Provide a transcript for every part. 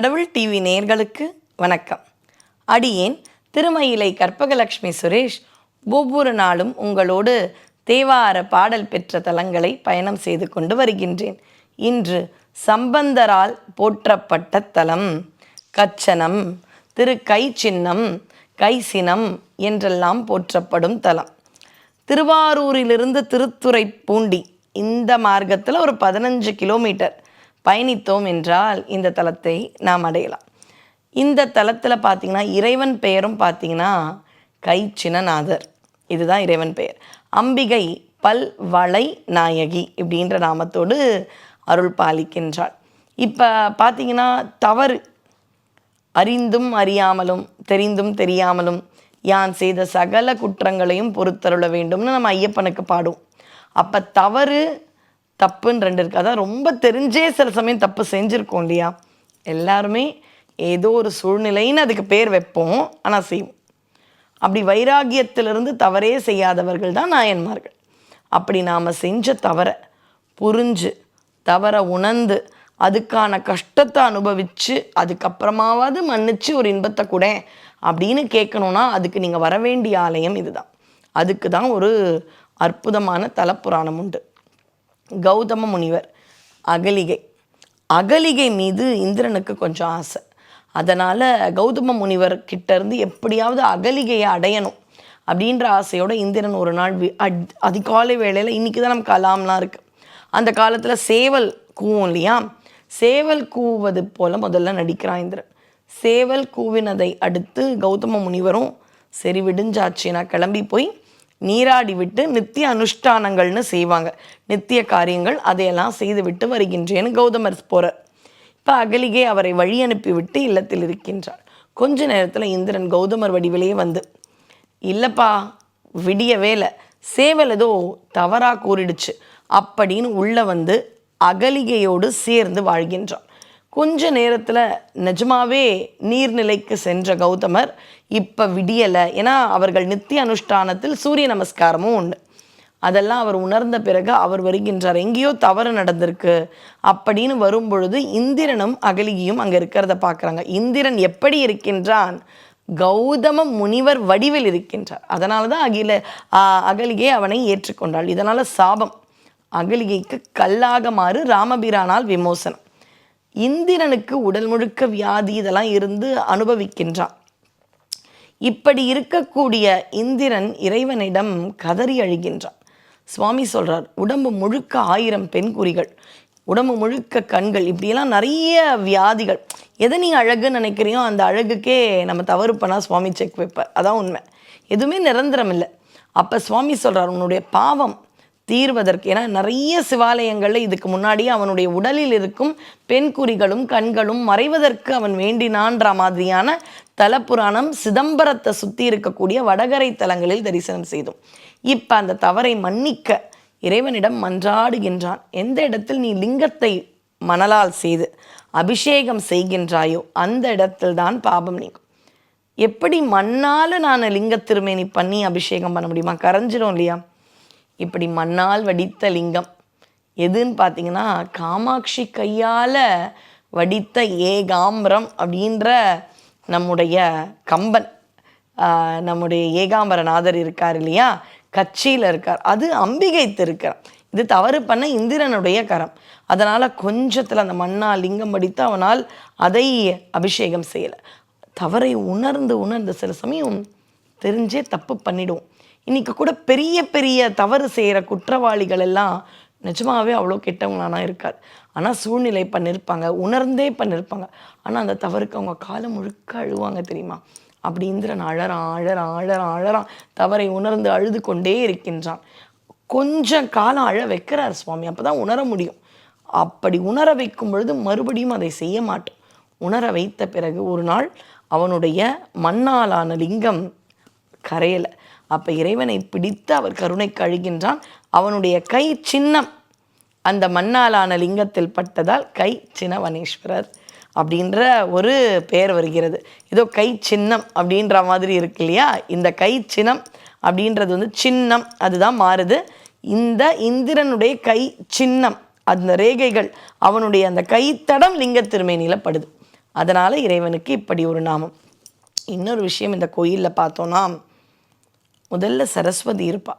கடவுள் டிவி நேர்களுக்கு வணக்கம். அடியேன் திருமயிலை கற்பகலட்சுமி சுரேஷ் ஒவ்வொரு நாளும் உங்களோடு தேவார பாடல் பெற்ற தலங்களை பயணம் செய்து கொண்டு வருகின்றேன். இன்று சம்பந்தரால் போற்றப்பட்ட தலம் கச்சனம் திரு கை சின்னம் கை சினம் என்றெல்லாம் போற்றப்படும் தலம். திருவாரூரிலிருந்து திருத்துறை பூண்டி இந்த மார்க்கத்தில் ஒரு பதினஞ்சு கிலோமீட்டர். பயணித்தோம் என்றால் இந்த தலத்தை நாம் அடையலாம். இந்த தலத்தில் பார்த்தீங்கன்னா இறைவன் பெயரும் பார்த்தீங்கன்னா கைச்சினநாதர். இதுதான் இறைவன் பெயர். அம்பிகை பல் வளை நாயகி இப்படின்ற நாமத்தோடு அருள் பாலிக்கின்றாள். இப்போ பார்த்தீங்கன்னா தவறு. அறிந்தும் அறியாமலும் தெரிந்தும் தெரியாமலும் யான் செய்த சகல குற்றங்களையும் பொறுத்தருள வேண்டும்னு நம்ம ஐயப்பனுக்கு பாடுவோம். அப்போ தவறு தப்புன்னு ரெண்டு இருக்குது அதான் ரொம்ப தெரிஞ்சே சில சமயம் தப்பு செஞ்சுருக்கோம் இல்லையா? எல்லாருமே ஏதோ ஒரு சூழ்நிலைன்னு அதுக்கு பேர் வைப்போம். ஆனால் செய்வோம். அப்படி வைராகியத்திலிருந்து தவறே செய்யாதவர்கள் தான் நாயன்மார்கள். அப்படி நாம் செஞ்ச தவறை புரிஞ்சு தவறை உணர்ந்து அதுக்கான கஷ்டத்தை அனுபவித்து அதுக்கப்புறமாவது மன்னிச்சு ஒரு இன்பத்தை கூட அப்படின்னு கேட்கணுன்னா அதுக்கு நீங்கள் வர வேண்டிய ஆலயம் இதுதான். அதுக்கு தான் ஒரு அற்புதமான தலப்புராணம் உண்டு. கௌதம முனிவர் அகலிகை. அகலிகை மீது இந்திரனுக்கு கொஞ்சம் ஆசை. அதனால் கௌதம முனிவர் கிட்டேருந்து எப்படியாவது அகலிகையை அடையணும் அப்படின்ற ஆசையோட இந்திரன் ஒரு நாள் வி- அதிகாலை வேளையில் இன்றைக்கி தான் நமக்கு அலாம்லாம் இருக்குது அந்த காலத்தில் சேவல் கூவும் இல்லையா? சேவல் கூவது போல் முதல்ல நடிக்கிறான் இந்திரன். சேவல் கூவினதை அடுத்து கௌதம முனிவரும் சரி விடிஞ்சாச்சு நான் கிளம்பி போய் நீராடி விட்டு நித்திய அனுஷ்டானங்கள்னு செய்வாங்க. நித்திய காரியங்கள் அதையெல்லாம் செய்து விட்டு வருகின்றேன்னு கௌதமர் போகிறார் இப்போ அகலிகை அவரை வழி அனுப்பிவிட்டு இல்லத்தில் இருக்கின்றார் கொஞ்ச நேரத்தில் இந்திரன் கௌதமர் வடிவிலேயே வந்து இல்லைப்பா விடிய வேலை சேவல் ஏதோ தவறாக கூறிடுச்சு. அப்படின்னு உள்ளே வந்து அகலிகையோடு சேர்ந்து வாழ்கின்றான் கொஞ்ச நேரத்தில் நிஜமாவே நீர்நிலைக்கு சென்ற கௌதமர் இப்போ விடியலை. ஏன்னா அவர்கள் நித்திய அனுஷ்டானத்தில் சூரிய நமஸ்காரமும் உண்டு. அதெல்லாம் அவர் உணர்ந்த பிறகு அவர் வருகின்றார். எங்கேயோ தவறு நடந்திருக்கு. அப்படின்னு வரும்பொழுது இந்திரனும் அகலிகையும் அங்கே இருக்கிறத பார்க்குறாங்க இந்திரன் எப்படி இருக்கின்றான்? கௌதம முனிவர் வடிவில் இருக்கின்றார். அதனால தான் அகில அகலிகை அவனை ஏற்றுக்கொண்டாள். இதனால் சாபம். அகலிகைக்கு கல்லாக மாறு ராமபிரானால் விமோசனம். இந்திரனுக்கு உடல் முழுக்க வியாதி இதெல்லாம் இருந்து அனுபவிக்கின்றான். இப்படி இருக்கக்கூடிய இந்திரன் இறைவனிடம் கதறி அழுகின்றான். சுவாமி சொல்றார் உடம்பு முழுக்க ஆயிரம் பெண் குறிகள் உடம்பு முழுக்க கண்கள் இப்படியெல்லாம் நிறைய வியாதிகள். எதை நீ அழகுன்னு நினைக்கிறியோ அந்த அழகுக்கே நம்ம தவறு பண்ணால் சுவாமி செக் வைப்பார். அதான் உண்மை. எதுவுமே நிரந்தரம் இல்லை. அப்போ சுவாமி சொல்கிறார் உன்னுடைய பாவம் தீர்வதற்கு ஏன்னா நிறைய சிவாலயங்களில் இதுக்கு முன்னாடியே அவனுடைய உடலில் இருக்கும் பெண் குறிகளும் கண்களும் மறைவதற்கு அவன் வேண்டினான்ற மாதிரியான தலப்புராணம் சிதம்பரத்தை சுற்றி இருக்கக்கூடிய வடகரை தலங்களில் தரிசனம் செய்தோம். இப்போ அந்த தவறை மன்னிக்க இறைவனிடம் மன்றாடுகின்றான். எந்த இடத்தில் நீ லிங்கத்தை மணலால் செய்து அபிஷேகம் செய்கின்றாயோ அந்த இடத்தில் தான் பாபம் நீங்கும். எப்படி மண்ணால் நான் லிங்க திருமேனி பண்ணி அபிஷேகம் பண்ண முடியுமா? கரைஞ்சிரும் இல்லையா? இப்படி மண்ணால் வடித்த லிங்கம். எதுன்னு பார்த்தீங்கன்னா காமாட்சி கையால் வடித்த ஏகாம்பரம் அப்படின்ற நம்முடைய கம்பன். நம்முடைய ஏகாம்பரநாதர் இருக்கார் இல்லையா? கட்சியில் இருக்கார். அது அம்பிகை திருக்கரம் இது தவறு பண்ண இந்திரனுடைய கரம். அதனால் கொஞ்சத்தில் அந்த மண்ணால் லிங்கம் படித்து அவனால் அதை அபிஷேகம் செய்யலை. தவறை உணர்ந்து உணர்ந்து சில சமயம் தெரிஞ்சே தப்பு பண்ணிடுவோம் இன்னைக்கு கூட பெரிய பெரிய தவறு செய்கிற குற்றவாளிகள் எல்லாம் நிஜமாகவே அவ்வளோ கெட்டவங்களானா இருக்காது ஆனால் சூழ்நிலை பண்ணியிருப்பாங்க உணர்ந்தே பண்ணியிருப்பாங்க ஆனால் அந்த தவறுக்கு அவங்க காலம் முழுக்க அழுவாங்க தெரியுமா? அப்படி இந்திரன் அழறான் அழறான் அழறான் அழறான். தவறை உணர்ந்து அழுது கொண்டே இருக்கின்றான். கொஞ்சம் காலம் அழ வைக்கிறார் சுவாமி அப்போ தான் உணர முடியும். அப்படி உணர வைக்கும் பொழுது மறுபடியும் அதை செய்ய மாட்டோம் உணர வைத்த பிறகு ஒரு நாள் அவனுடைய மண்ணாலான லிங்கம் கரையலை. அப்போ இறைவனை பிடித்து அவர் கருணை கழுகின்றான். அவனுடைய கை சின்னம். அந்த மண்ணாலான லிங்கத்தில் பட்டதால் கை சின்னவனேஸ்வரர் அப்படின்ற ஒரு பெயர் வருகிறது. ஏதோ கை சின்னம் அப்படின்ற மாதிரி இருக்கு இல்லையா? இந்த கை சின்னம் அப்படின்றது வந்து சின்னம். அதுதான் மாறுது. இந்த இந்திரனுடைய கை சின்னம். அந்த ரேகைகள் அவனுடைய அந்த கைத்தடம் லிங்க திருமேனியில் படுது. அதனால் இறைவனுக்கு இப்படி ஒரு நாமம். இன்னொரு விஷயம் இந்த கோயிலில் பார்த்தோன்னா முதல்ல சரஸ்வதி இருப்பா.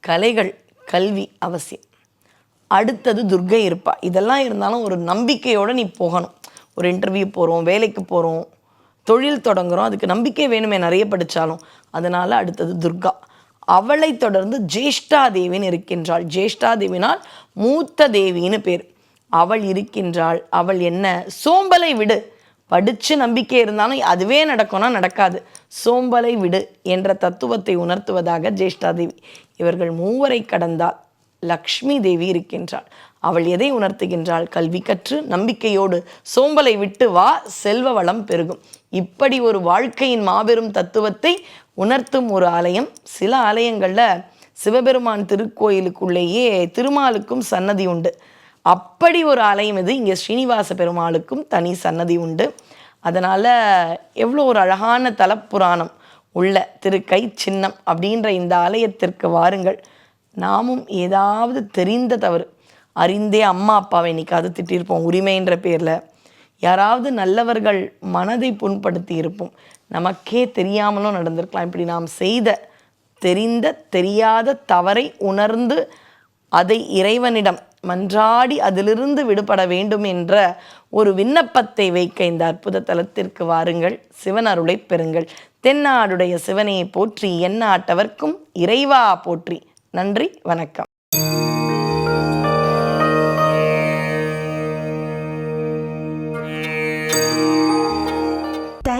கலைகள் கல்வி அவசியம். அடுத்தது துர்கை இருப்பா. இதெல்லாம் இருந்தாலும் ஒரு நம்பிக்கையோடு நீ போகணும். ஒரு இன்டர்வியூ போகிறோம் வேலைக்கு போகிறோம் தொழில் தொடங்குகிறோம் அதுக்கு நம்பிக்கை வேணுமே நிறைய படித்தாலும் அதனால் அடுத்தது துர்கா. அவளை தொடர்ந்து ஜேஷ்டாதேவின்னு இருக்கின்றாள். ஜேஷ்டா தேவினால் மூத்த தேவின்னு பேர். அவள் இருக்கின்றாள். அவள் என்ன? சோம்பலை விடு. படித்து நம்பிக்கை இருந்தாலும் அதுவே நடக்கும்னா நடக்காது. சோம்பலை விடு என்ற தத்துவத்தை உணர்த்துவதாக ஜேஷ்டாதேவி. இவர்கள் மூவரை கடந்தால் லக்ஷ்மி தேவி இருக்கின்றாள். அவள் எதை உணர்த்துகின்றாள்? கல்வி கற்று நம்பிக்கையோடு சோம்பலை விட்டு வா செல்வ வளம் பெருகும். இப்படி ஒரு வாழ்க்கையின் மாபெரும் தத்துவத்தை உணர்த்தும் ஒரு ஆலயம் சில ஆலயங்களில் சிவபெருமான் திருக்கோயிலுக்குள்ளேயே திருமாலுக்கும் சன்னதி உண்டு. அப்படி ஒரு ஆலயம் இது. இங்கே ஸ்ரீனிவாச பெருமாளுக்கும் தனி சன்னதி உண்டு. அதனால் எவ்வளோ ஒரு அழகான தலப்புராணம் உள்ள திருக்கை சின்னம் அப்படின்ற இந்த ஆலயத்திற்கு வாருங்கள். நாமும் ஏதாவது தெரிந்த தவறு அறிந்தே அம்மா அப்பாவை இன்னைக்காவது திட்டிருப்போம் உரிமைன்ற பேரில். யாராவது நல்லவர்கள் மனதை புண்படுத்தி இருப்போம். நமக்கே தெரியாமலும் நடந்திருக்கலாம். இப்படி நாம் செய்த தெரிந்த தெரியாத தவறை உணர்ந்து அதை இறைவனிடம் மன்றாடி அதிலிருந்து விடுபட வேண்டும் என்ற ஒரு விண்ணப்பத்தை வைக்க இந்த அற்புத தலத்திற்கு வாருங்கள். சிவன் அருளை பெறுங்கள். தென்னாடுடைய சிவனையை போற்றி எந்நாட்டவர்க்கும் இறைவா போற்றி. நன்றி வணக்கம்.